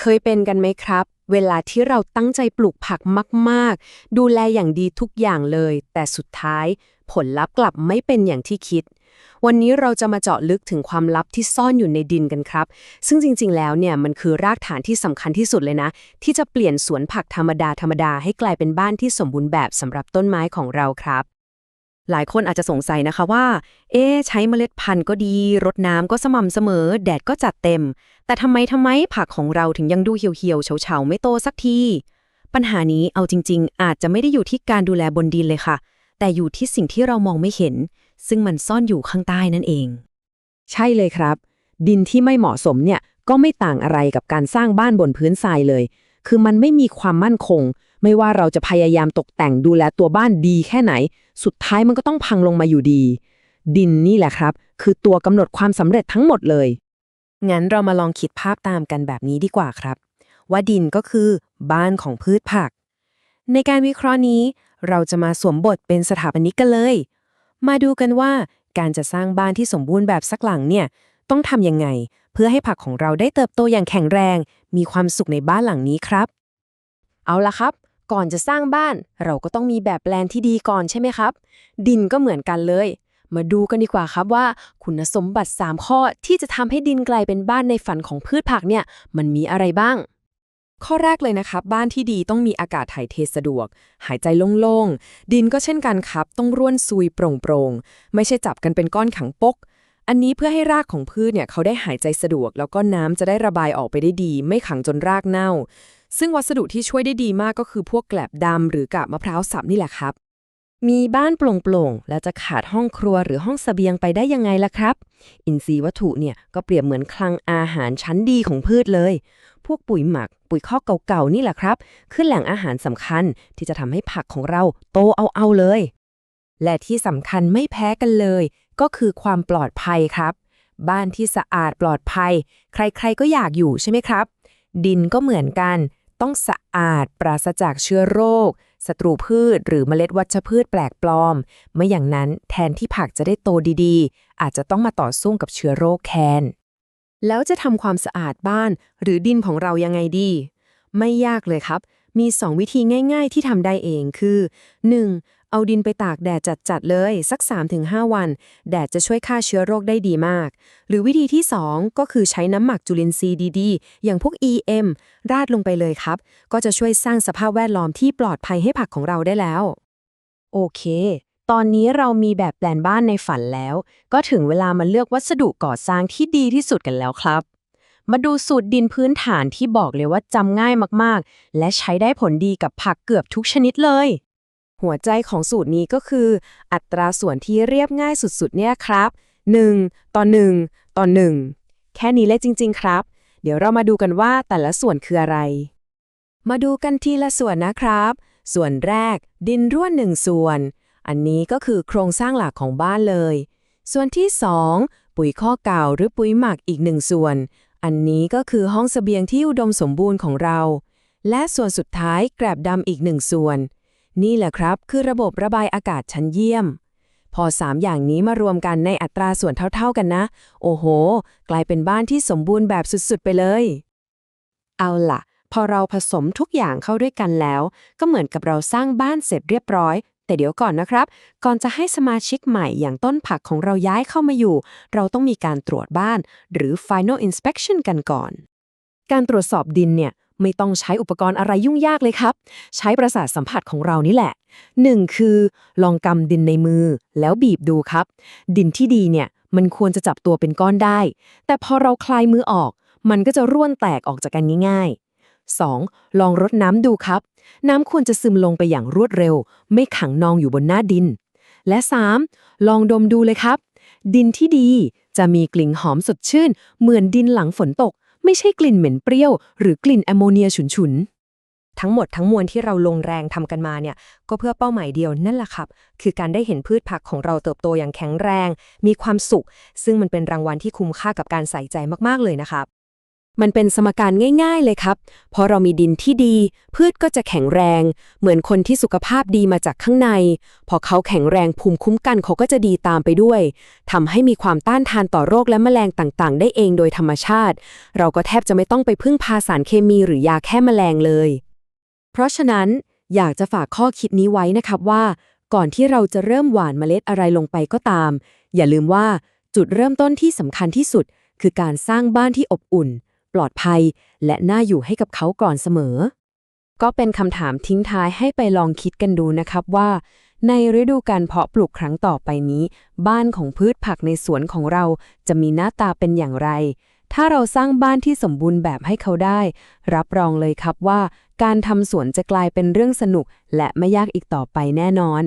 เคยเป็นกันไหมครับ เวลาที่เราตั้งใจปลูกผักมาก ๆ ดูแลอย่างดีทุกอย่างเลย แต่สุดท้าย ผลลัพธ์กลับไม่เป็นอย่างที่คิด วันนี้เราจะมาเจาะลึกถึงความลับที่ซ่อนอยู่ในดินกันครับ ซึ่งจริง ๆ แล้วเนี่ยมันคือรากฐานที่สำคัญที่สุดเลยนะ ที่จะเปลี่ยนสวนผักธรรมดาธรรมดาให้กลายเป็นบ้านที่สมบูรณ์แบบสำหรับต้นไม้ของเราครับ หลายคนอาจจะสงสัยนะคะว่า เอ๊ใช้เมล็ดพันธุ์ก็ดี รดน้ำก็สม่ำเสมอ แดดก็จัดเต็ม แต่ทำไมทำไมผักของเราถึงยังดูเหี่ยวๆเฉาๆไม่โตสักที ปัญหานี้เอาจริง ๆ อาจจะไม่ได้อยู่ที่การดูแลบนดินเลยค่ะ แต่อยู่ที่สิ่งที่เรามองไม่เห็น ซึ่งมันซ่อนอยู่ข้างใต้นั่นเอง ใช่เลยครับ ดินที่ไม่เหมาะสมเนี่ยก็ไม่ต่างอะไรกับการสร้างบ้านบนพื้นทรายเลย คือมันไม่มีความมั่นคง ไม่ว่าเราจะพยายามตกแต่งดูแลตัวบ้านดีแค่ไหน สุดท้ายมันก็ต้องพังลงมาอยู่ดี ดินนี่แหละครับ คือตัวกำหนดความสำเร็จทั้งหมดเลย งั้นเรามาลองคิดภาพตามกันแบบนี้ดีกว่าครับ ว่าดินก็คือบ้านของพืชผัก ในการวิเคราะห์นี้ เราจะมาสวมบทเป็นสถาปนิกกันเลย มาดูกันว่าการจะสร้างบ้านที่สมบูรณ์แบบสักหลังเนี่ยต้องทำยังไง เพื่อให้ผักของเราได้เติบโตอย่างแข็งแรง มีความสุขในบ้านหลังนี้ครับ เอาละครับ ก่อนจะสร้างบ้าน เราก็ต้องมีแบบแปลนที่ดีก่อนใช่ไหมครับ ดินก็เหมือนกันเลย มาดูกันดีกว่าครับว่า คุณสมบัติ 3 ข้อที่จะทำให้ดินกลายเป็นบ้านในฝันของพืชผักเนี่ย มันมีอะไรบ้าง ข้อแรกเลยนะครับบ้านที่ดีต้องมีอากาศถ่ายเทสะดวก หายใจโล่งๆ ดินก็เช่นกันครับ ต้องร่วนซุยโปร่งๆ ไม่ใช่จับกันเป็นก้อนขังปกอันนี้เพื่อให้รากของพืชเนี่ยเขาได้หายใจสะดวก แล้วก็น้ำจะได้ระบายออกไปได้ดี ไม่ขังจนรากเน่า ซึ่งวัสดุที่ช่วยได้ดีมากก็คือพวกแกลบดำหรือกาบมะพร้าวสับนี่แหละครับ มีบ้านโปร่งๆ แล้วจะขาดห้องครัวหรือห้องเสบียงไปได้ยังไงล่ะครับ อินทรีย์วัตถุเนี่ยก็เปรียบเหมือนคลังอาหารชั้นดีของพืชเลย พวกปุ๋ยหมัก ปุ๋ยข้อกเก่าๆ นี่แหละครับ คือแหล่งอาหารสำคัญที่จะทำให้ผักของเราโตเอาๆเลย และที่สำคัญไม่แพ้กันเลย ก็คือความปลอดภัยครับ บ้านที่สะอาดปลอดภัย ใครๆก็อยากอยู่ใช่ไหมครับ ดินก็เหมือนกัน ต้องสะอาดปราศจากเชื้อโรคศัตรูพืช หรือเมล็ดวัชพืชแปลกปลอม ไม่อย่างนั้นแทนที่ผักจะได้โตดีๆ อาจจะต้องมาต่อสู้กับเชื้อโรคแทนแล้วจะทำความสะอาดบ้านหรือดินของเรายังไงดี ไม่ยากเลยครับ มี 2 วิธีง่าย ๆ ที่ทำได้เองคือ 1. เอาดินไปตากแดดจัดๆเลย สัก 3-5 วัน แดดจะช่วยฆ่าเชื้อโรคได้ดีมาก หรือวิธีที่ 2 ก็คือใช้น้ำหมักจุลินทรีย์ดีๆ อย่างพวก EM ราดลงไปเลยครับ ก็จะช่วยสร้างสภาพแวดล้อมที่ปลอดภัยให้ผักของเราได้แล้ว โอเค ตอนนี้เรามีแบบแปลนบ้านในฝันแล้ว ก็ถึงเวลามาเลือกวัสดุก่อสร้างที่ดีที่สุดกันแล้วครับมาดูสูตรดินพื้นฐานที่บอกเลยว่าจำง่ายมาก ๆ และใช้ได้ผลดีกับผักเกือบทุกชนิดเลย หัวใจของสูตรนี้ก็คือ อัตราส่วนที่เรียบง่ายสุดๆ เนี่ยครับ 1 ต่อ 1 ต่อ 1 แค่นี้เลยจริง ๆ ครับ เดี๋ยวเรามาดูกันว่าแต่ละส่วนคืออะไร มาดูกันทีละส่วนนะครับ ส่วนแรก ดินร่วนหนึ่งส่วน อันนี้ก็คือโครงสร้างหลักของบ้านเลย ส่วนที่ 2 ปุ๋ยข้อเก่าหรือปุ๋ยหมักอีกหนึ่งส่วน อันนี้ก็คือห้องเสบียงที่อุดมสมบูรณ์ของเรา และส่วนสุดท้ายแกลบดำอีกหนึ่งส่วน นี่แหละครับ คือระบบระบายอากาศชั้นเยี่ยม พอ 3 อย่างนี้มารวมกันในอัตราส่วนเท่าๆกันนะ โอ้โห กลายเป็นบ้านที่สมบูรณ์แบบสุดๆ ไปเลย เอาล่ะ พอเราผสมทุกอย่างเข้าด้วยกันแล้ว ก็เหมือนกับเราสร้างบ้านเสร็จเรียบร้อย แต่เดี๋ยวก่อนนะครับ ก่อนจะให้สมาชิกใหม่อย่างต้นผักของเราย้ายเข้ามาอยู่ เราต้องมีการตรวจบ้าน หรือ final inspection กันก่อน การตรวจสอบดินเนี่ย ไม่ต้องใช้อุปกรณ์อะไรยุ่งยากเลยครับ ใช้ประสาทสัมผัสของเรานี่แหละ 1. คือ ลองกำดินในมือ แล้วบีบดูครับ ดินที่ดีเนี่ยมันควรจะจับตัวเป็นก้อนได้ แต่พอเราคลายมือออก มันก็จะร่วนแตกออกจากกันง่าย ๆ 2. ลองรดน้ำดูครับ น้ำควรจะซึมลงไปอย่างรวดเร็ว ไม่ขังนองอยู่บนหน้าดิน และ 3. ลองดมดูเลยครับ ดินที่ดีจะมีกลิ่นหอมสดชื่น เหมือนดินหลังฝนตก ไม่ใช่กลิ่นเหม็นเปรี้ยว หรือกลิ่นแอมโมเนียฉุนๆ ทั้งหมดทั้งมวลที่เราลงแรงทำกันมาเนี่ย ก็เพื่อเป้าหมายเดียวนั่นแหละครับ คือการได้เห็นพืชผักของเราเติบโตอย่างแข็งแรง มีความสุข ซึ่งมันเป็นรางวัลที่คุ้มค่ากับการใส่ใจมากๆเลยนะครับ มันเป็นสมการง่าย ๆ เลยครับ เพราะเรามีดินที่ดี พืชก็จะแข็งแรง เหมือนคนที่สุขภาพดีมาจากข้างใน พอเขาแข็งแรงภูมิคุ้มกันเขาก็จะดีตามไปด้วยทำให้มีความต้านทานต่อโรคและแมลงต่างๆ ได้เองโดยธรรมชาติ เราก็แทบจะไม่ต้องไปพึ่งพาสารเคมีหรือยาแค่แมลงเลย เพราะฉะนั้นอยากจะฝากข้อคิดนี้ไว้นะครับว่า ก่อนที่เราจะเริ่มหว่านเมล็ดอะไรลงไปก็ตาม อย่าลืมว่าจุดเริ่มต้นที่สำคัญที่สุด คือการสร้างบ้านที่อบอุ่น ปลอดภัย และน่าอยู่ให้กับเขาก่อนเสมอ ก็เป็นคำถามทิ้งท้ายให้ไปลองคิดกันดูนะครับว่า ในฤดูการเพาะปลูกครั้งต่อไปนี้ บ้านของพืชผักในสวนของเราจะมีหน้าตาเป็นอย่างไร ถ้าเราสร้างบ้านที่สมบูรณ์แบบให้เขาได้ รับรองเลยครับว่า การทำสวนจะกลายเป็นเรื่องสนุก และไม่ยากอีกต่อไปแน่นอน